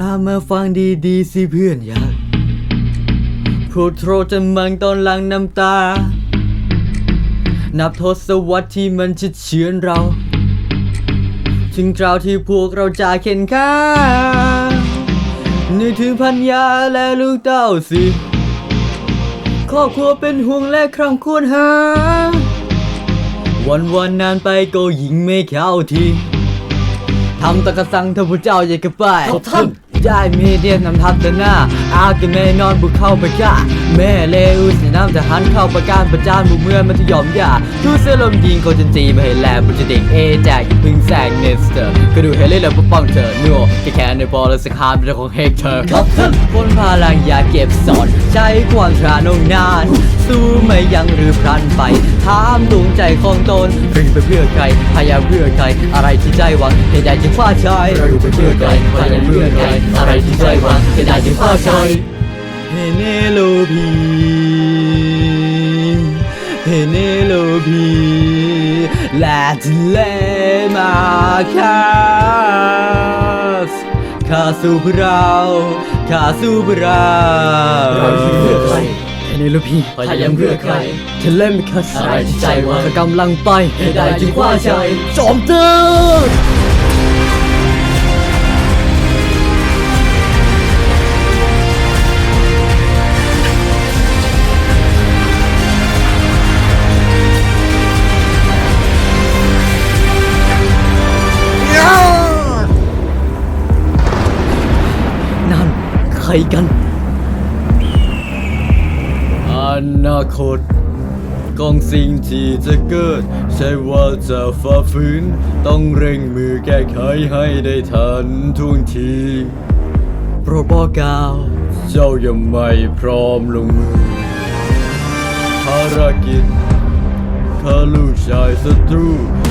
ล่ะมาฟังดีๆสิเพื่อนอยากพูดโทรจะมังตอนหลังน้ำตา นับทศวรรษที่มันจะเฉือนเรา ถึงคราวที่พวกเราจะเข็นข้านึกถึงพันยาและลูกเต้าสิครอบครัวเป็นห่วงและครำควรหา วันวันนานไปก็ยิงไม่เข้าทีทำตะกะสังท่านผู้เจ้าใหญ่กับไปครับท่าน ได้มีเดียนำทัพเดินหน้าอาจจะแม่นอนบุกเข้าไปฆ่าแม่เลวสนามทหารเข้าประการประจานบุเมื่อมันทยอมยาทูเสื้อลมยิงโคจนจีมาให้แลบุจะเด็กเอแจกพึ่งแซงเนสเตอร์ก็ดูเฮเล่แล้วปกป้องเธอนัวแค่แค่ในบอลและสคามเป็นเรื่องของเฮกเธอครับท่านคนพลังยาเก็บสอนใช้ความชาโนงนาน สู้ไม่ยังหรือพลันไปถามดวงใจของตนหรือไปเพื่อใครพยายามเพื่อใครอะไรที่ใจหวังเหตุใดจึงฟาชายเราอยู่ไปเพื่อใครพยายามเพื่อใครอะไรที่ใจหวังจะได้จึงฟ้าชายเฮเนโลพีเฮเนโลพีและจะเลมาคาสข้าสู้เพื่อเราข้าสู้เพื่อเราเราอยู่เพื่อใครเฮเนโลพีพยายามเพื่อใครเทเลมคัสอะไรที่ใจหวังกำลังไปให้ได้จึงคว้าชัยจอมเติร์นั่น รกัน อนาคตของสิ่งที่จะเกิด ใช่ว่าจะฝ่าฝืน ต้องเร่งมือแก้ไขให้ได้ทันท่วงที โปรดบอกกล่าว เจ้ายังไม่พร้อมลงมือ ภารกิจข้าลูกชายศัตรู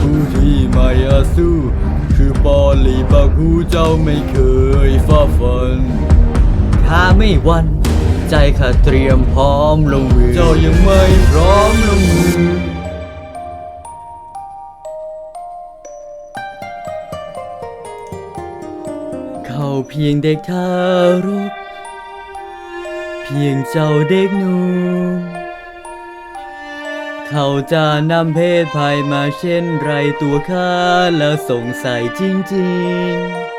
ผู้ที่ไม่อาสู้ คือปอลีบาคูเจ้าไม่เคยฝ่าฟัน ข้าไม่หวัน ใจข้าเตรียมพร้อมลงมือเจ้ายังไม่พร้อมลงมือเขาเพียงเด็กทารก เพียงเจ้าเด็กหนุ่มเขาจะนำเพศภัยมาเช่นไรตัวข้าแล้วสงสัยจริง ๆ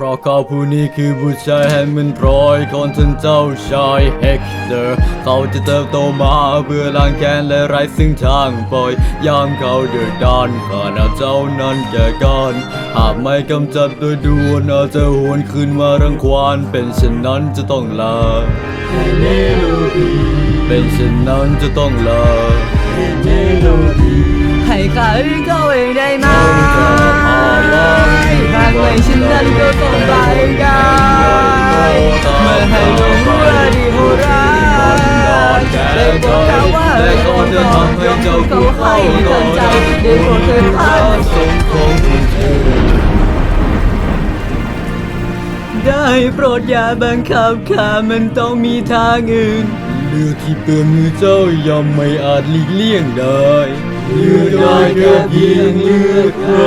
เพราะเขาผู้นี้คือผู้ชายแห่งมันพร้อยของท่านเจ้าชายเฮกเตอร์ เขาจะเติบโตมาเพื่อล้างแค้นและไร้ซึ่งทางปล่อยยามเขาเดือดดานข้าหน้าเจ้านั้นแก่การหากไม่กำจัดโดยด่วนอาจจะหวนคืนมารังควานเป็นเช่นนั้นจะต้องลาเนโลพีเป็นเช่นนั้นจะต้องลาเนโลพีให้ข้าอื่นเขาเองได้ไหมหากหากไม่เช่นนั้นก็ต้องไปได้เมื่อให้ลงเรือดีโหราได้โปรดกล่าวว่าให้ก่อนยอมเขาให้ตั้งใจได้โปรดเถิดท่านสงของคุณได้โปรดอย่าบังคับข้ามันต้องมีทางอื่นเลือกที่เปื้อนมือเจ้าย่อมไม่อาจหลีกเลี่ยงได้เลือกได้แค่เพียงเลือกใคร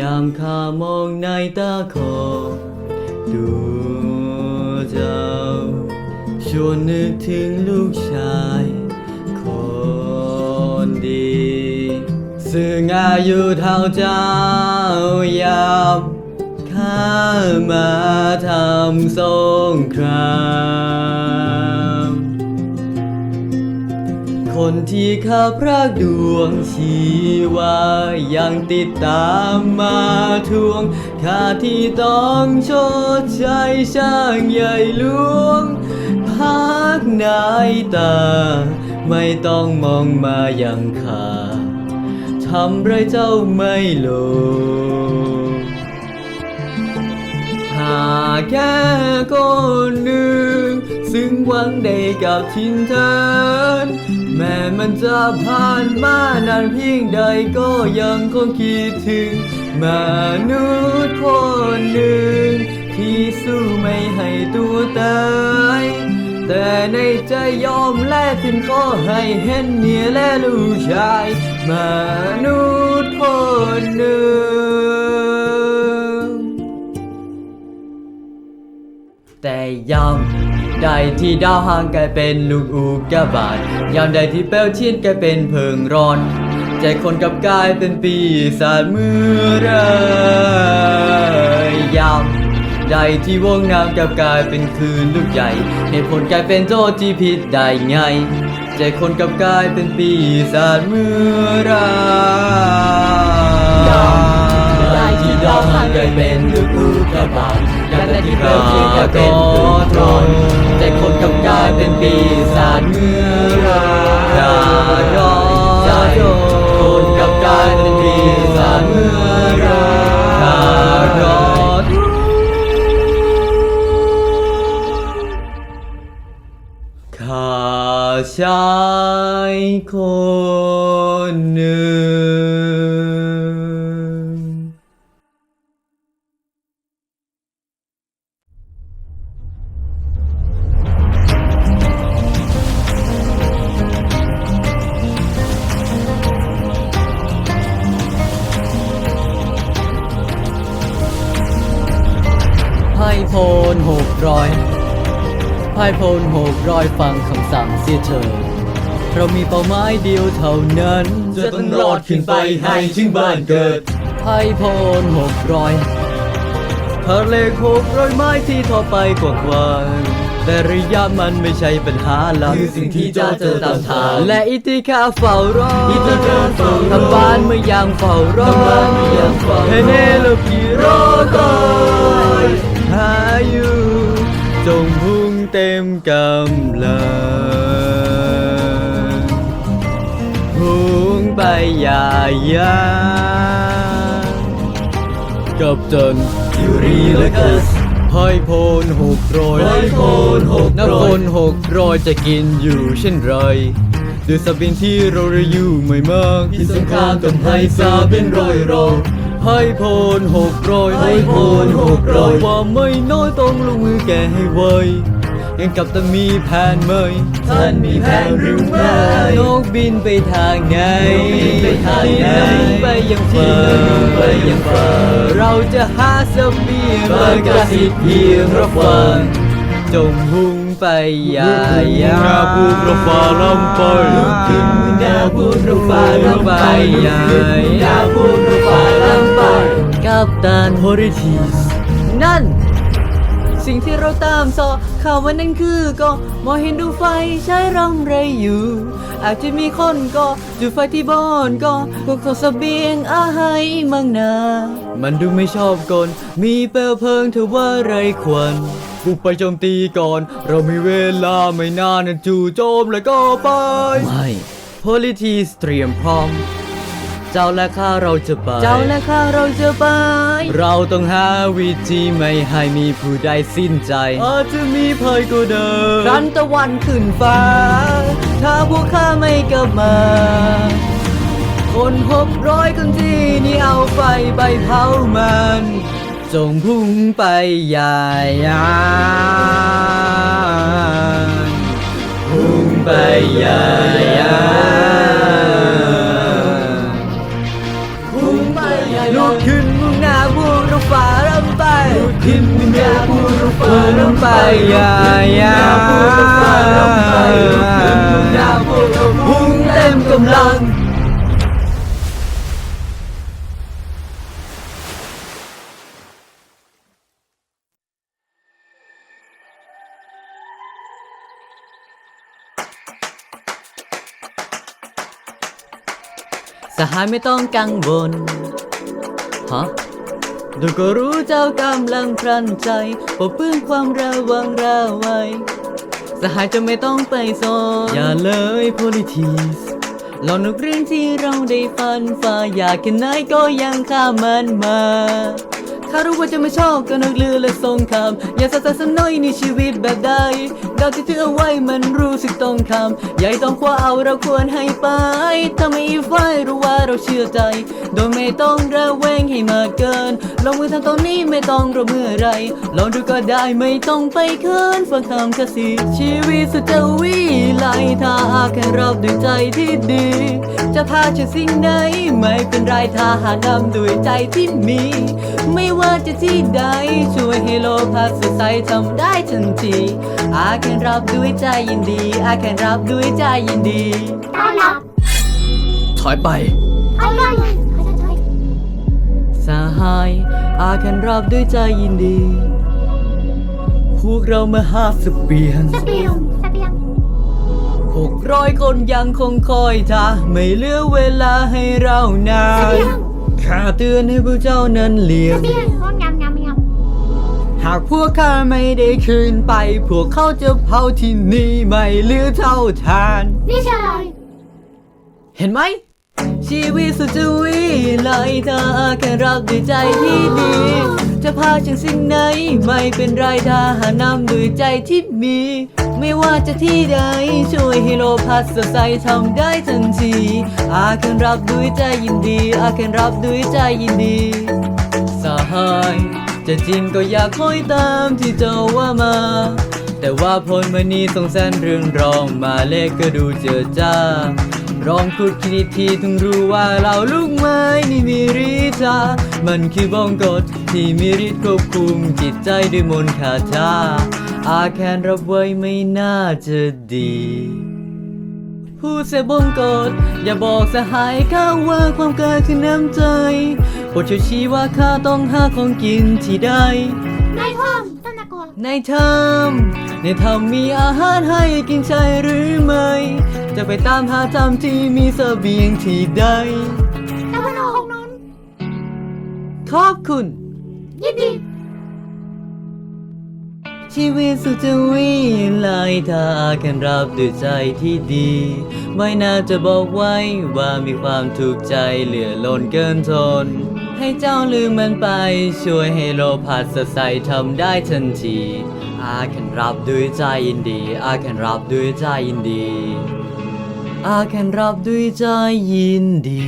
ยามข้ามองในตาของดูเจ้า ชวนนึกถึงลูกชายคนดีซึ่งอายุเท่าเจ้ายามข้ามาทำสงคราม คนที่ข้าพรากดวงชีวายังติดตามมาทวงข้าที่ต้องชดใช้ช่างใหญ่หลวงพักนายตา ไม่ต้องมองมาอย่างข้าทำไรเจ้าไม่ลงหาแค่คนหนึ่ง ซึ่งหวังได้กับทินเทินแม้มันจะผ่านมานานเพียงใดก็ยังคงคิดถึงมนุษย์คนหนึ่ง ที่สู้ไม่ให้ตัวตายแต่ในใจยอมแลกทิ้งขอให้เห็นเมียและลูกชายมนุษย์คนหนึ่งแต่ยาม ใดที่ดาวห่างกลายเป็นลูกอูกกาบาตยามใดที่เปลวเทียนกลายเป็นเพิงร้อน ใจคนกับกายเป็นปีศาจเมื่อไรยามใดที่วงน้ำกับกลายเป็นคืนลูกใหญ่เหตุผลกลายเป็นโจที่ผิดได้ไง ใจคนกับกายเป็นปีศาจเมื่อไรได้ที่ดาวห่างกลายเป็นลูกอูกาบาตยามใดที่เปลวเทียนกลายเป็นคืนร้อน ต้องกลับกายเป็นปีศาจเมื่อไรใจคนกับกลายเป็นปีศาจเมื่อไรข้าชายคน โพนหกร้อยไพ่โพนหกร้อยฟังคำสั่งเสียเถิดเรามีเป้าหมายเดียวเท่านั้น จะต้องรอดขึ้นไปให้ถึงบ้านเกิดไพ่โพนหกร้อยทะเลหกร้อยไม้ที่ทอไปกว่ากว่าแต่ระยะมันไม่ใช่ปัญหาหลักคือสิ่งที่เจ้าเจอตามทางและอิทธิคาเฝ้ารออิทธิคาเฝ้ารอทำบ้านเมื่อยามเฝ้ารอทำบ้านเมื่อยามเฝ้ารอให้เนลพีรอคอยหาอยู่ จงพุ่งเต็มกำลัง พุ่งไปอย่าย่างกับจันยูรีและกัสไพ่โพนหกรอยไพโพนหกรอยนักพลหกรอยจะกินอยู่เช่นไรด้วยสบินที่เราเรอยู่ไม่มากที่สงครามกับไพซาเป็นรอยรอไพ่โพนหกร้อยไพ่โพนหกร้อยความไม่น้อยต้องลงมือแก้ให้ไวยังกับตันมีแผนไหมท่านมีแผนหรือไม่นกบินไปทางไหนนกบินไปทางไหนที่ไปยังที่ฟ้ามุ่งไปยังฟ้าเราจะหาเสบียงเปิดกระสิบเพียงรับฟังจงพุ่งไปอย่าย่าหน้าภูกระฟ้าลำไปลุกขึ้นหน้าพูดรฟ้าลำไปใหญ่หน้าพูดรฟ้าลำับตันโพริทีสนั่น สิ่งที่เราตามสอข่าววันนั้นคือก็มองเห็นดวงไฟใช้รำไรอยู่ อาจจะมีคนก็จุดไฟที่บ้านก็พวกเขาเสบียงอาหารมังนา มันดูไม่ชอบกลมีเปลวเพลิงเธอว่าไรควรบุกไปโจมตีก่อน เรามีเวลาไม่นานจู่โจมแล้วก็ไป ไม่โพลิทีสเตรียมพร้อม เจ้าและข้าเราจะไป เจ้าและข้าเราจะไป เราต้องหาวิธีไม่ให้มีผู้ใดสิ้นใจ อาจจะมีภัยก็เดินครั้นตะวันขึ้นฟ้า ถ้าพวกข้าไม่กลับมา คนหกร้อยคนที่นี่เอาไฟไปเผามันจงพุ่งไปอย่าย่างพุ่งไปอย่า ฟ้ารำไปลุกขึ้นมุ่งหน้าพุ่งรถฟ้ารำไปอย่าอย่าพุ่งรถฟ้ารำไปลุกขึ้นมุ่งหน้าพุ่งรถฟ้าพุ่งเต็มกำลังสหายไม่ต้องกังวลฮะ ดูก็รู้เจ้ากำลังพรันใจปกป้องความระวังระไว้สหายจะไม่ต้องไปสอนอย่าเลยโพลิทีสลองนึกเรื่องที่เราได้ฟันฝ่าอยากแค่ไหนก็ยังข้ามมันมาข้ารู้ว่าจะไม่ชอบก็นึกลือและสงครามอย่าสะสะสนอยในชีวิตแบบใด เราที่ถือเอาไว้มันรู้สึกต้องคำใหญ่ต้องคว้าเอาเราควรให้ไปถ้าไม่อีกฝ่ายรู้ว่าเราเชื่อใจ โดยไม่ต้องระแวงให้มากเกิน ลงมือทำตอนนี้ไม่ต้องรอเมื่อไรลองดูก็ได้ไม่ต้องไปเคินฟังคำกระซิชีวิตสุดจะวิไลถ้าหากแค่รับด้วยใจที่ดี จะพาจากสิ่งไหนไม่เป็นไรถ้าหากนำด้วยใจที่มี ไม่ว่าจะที่ใดช่วยให้โลกพัดสดใสทำได้ทันทีอาแค่รับด้วยใจยินดีอาแค่รับด้วยใจยินดี ต้อนรับถอยไป เอาเลยเขาจะช่วยสหายอาแค่รับด้วยใจยินดี พวกเรามาหาสเปียง สเปียงสเปียงหกร้อยคนยังคงคอยท่าไม่เหลือเวลาให้เรานาสนเปียงข้าเตือนให้พวกเจ้านั้นเลี่ยสมเปียงงยำยำย หากพวกข้าไม่ได้คืนไป พวกเขาจะเผาที่นี่ไม่เหลือเท่าทานำนี่เฉยเห็นไหม ชีวิตสุดจะวิไลถ้าแค่รับด้วยใจที่ดี จะพาจากสิ่งไหน ไม่เป็นไรถ้าหานำด้วยใจที่มี ไม่ว่าจะที่ใด ช่วยให้โลกพัดสดใสทำได้ทันที อาแค่รับด้วยใจยินดี อาแค่รับด้วยใจยินดี สหาย จะจริงก็อยากคอยตามที่เจ้าว่ามา แต่ว่าพลมณีสงสารเรื่องรองมาเลขก็ดูเจอจ้ารองคุดคิดทีถึงรู้ว่าเราลูกไม้นี่มีฤทธิ์ามันคือบงกฎที่มีฤทธิ์ควบคุมจิตใจด้วยมนต์คาถาอาแคนรับไว้ไม่น่าจะดีผู้เสบงกฎอย่าบอกสหายข้าว่าความเกิดคือน้ำใจ ดช่วยชี้ว่าข้าต้องหาของกินที่ใด นายท่อมต้นตะโกนในธรรมในธรรมมีอาหารให้กินใช่หรือไม่ จะไปตามหาธรรมที่มีเสบียงที่ใดตะวันออกนนขอบคุณ ยินดี ชีวิตสุดจะวิไลถ้าแค่รับด้วยใจที่ดี ไม่น่าจะบอกไว้ว่ามีความถูกใจเหลือล้นเกินทน ให้เจ้าลืมมันไป ช่วยให้โลกพัดสดใสทำได้ทันที อาแค่รับด้วยใจยินดี อาแค่รับด้วยใจยินดี อาแค่รับด้วยใจยินดี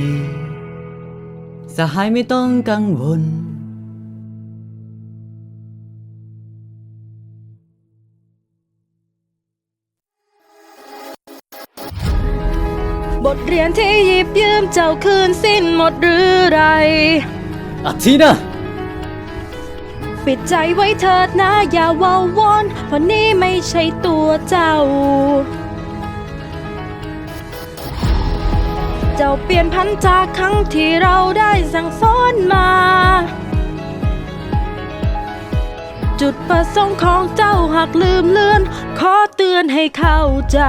สหายไม่ต้องกังวลบทเรียนที่หยิบยืมเจ้าคืนสิ้นหมดหรือไร อาทินะปิดใจไว้เถิดนะอย่าว้าวอนเพราะนี่ไม่ใช่ตัวเจ้า เจ้าเปลี่ยนพันจากครั้งที่เราได้สั่งสอนมา จุดประสงค์ของเจ้าหากลืมเลือน ขอเตือนให้เข้าใจ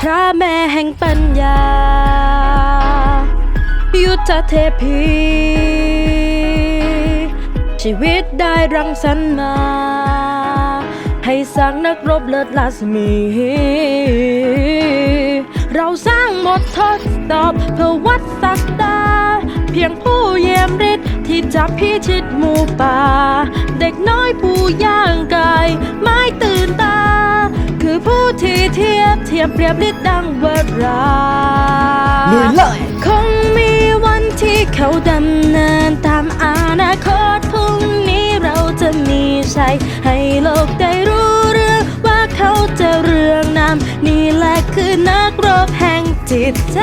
พระแม่แห่งปัญญา ยุทธเทพี ชีวิตได้รังสรรค์มา ให้สร้างนักรบเลิศลาสมี เราสร้างหมดทดสอบเพื่อวัดสักดา เพียงผู้เยี่ยมฤทธิ์ที่จับพิชิตหมู่ป่า เด็กน้อยผู้ย่างกาย ไม้ตื่นตา คือผู้ที่เทียบเทียบเปรียบฤทธิ์ดังวราลุยเลย เขาดำเนินตามอนาคตพรุ่งนี้เราจะมีชัยให้โลกได้รู้เรื่องว่าเขาจะเรืองนำนี่แหละคือนักรบแห่งจิตใจ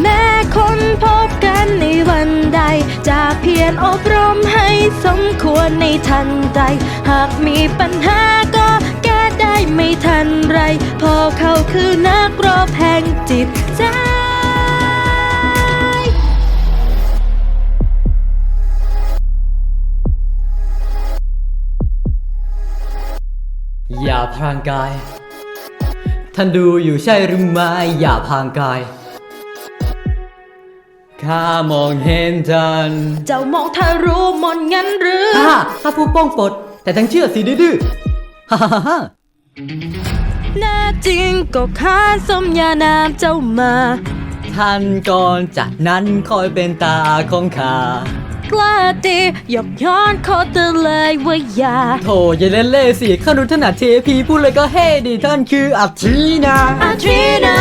แม้คนพบกันในวันใด จะเพียรอบรมให้สมควรในทันใดหากมีปัญหาก็แก้ได้ไม่ทันไรเพอเขาคือนักรบแห่งจิตใจ พรางกาย ท่านดูอยู่ใช่หรือไม่อย่าพรางกายข้ามองเห็นท่านเจ้ามองทะรู้มนต์งั้นหรือฮ่าถ้าผู้ป้องปลดแต่ทั้งเชื่อสิดื้อๆฮ่าฮ่าฮ่าฮ่าแน่จริงก็ค้านสมญานามเจ้ามา ท่านก่อนจากนั้นคอยเป็นตาของข้า กล้าดียกย้อนขอเตือนเลยว่าอย่าโถอย่าเล่นเล่สิข้ารู้ถนัดเทพีพูดเลยก็เฮ่ดีท่านคืออัจฉรีนาอาทรีนา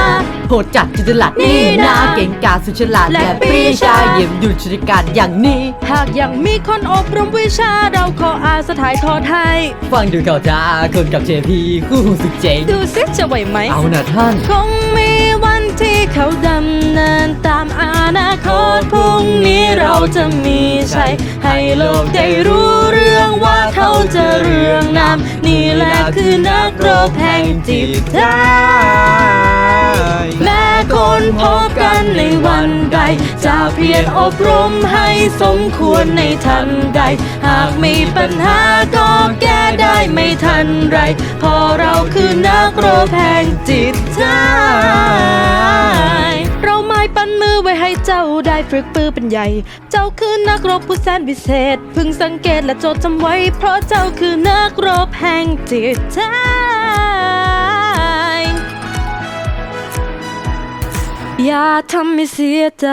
โหดจัดจุดหลัดนี่นี่นะนาเก่งกาจสุดฉลาดและและปรีปรีชาชา เยี่ยมหยุดชริการอย่างนี้ หากยังมีคนอบรมวิชาเราขออาสถ่ายทอดให้ ฟังดูเขาจ้าคนกับเทพีคู่หูสุดเจ๋งดูสิจะไหวไหม เอานะท่าน คงมีวัน ที่เขาดำเนินตามอนาคตพรุ่งนี้เราจะมีชัยให้โลกได้รู้เรื่องว่าเขาจะเรื่องนำนี่แหละคือนักรบแห่งจิตใจ คนพบกันในวันใด จะเพียรอบรมให้สมควรในทันใด หากมีปัญหาก็แก้ได้ไม่ทันไรเพอเราคือนักรบแห่งจิตใจเราไม่ปั้นมือไว้ให้เจ้าได้ฝึกปือเป็นใหญ่ เจ้าคือนักรบผู้แสนวิเศษ พึงสังเกตและจดจำไว้ เพราะเจ้าคือนักรบแห่งจิตใจ อย่าทำให้เสียใจ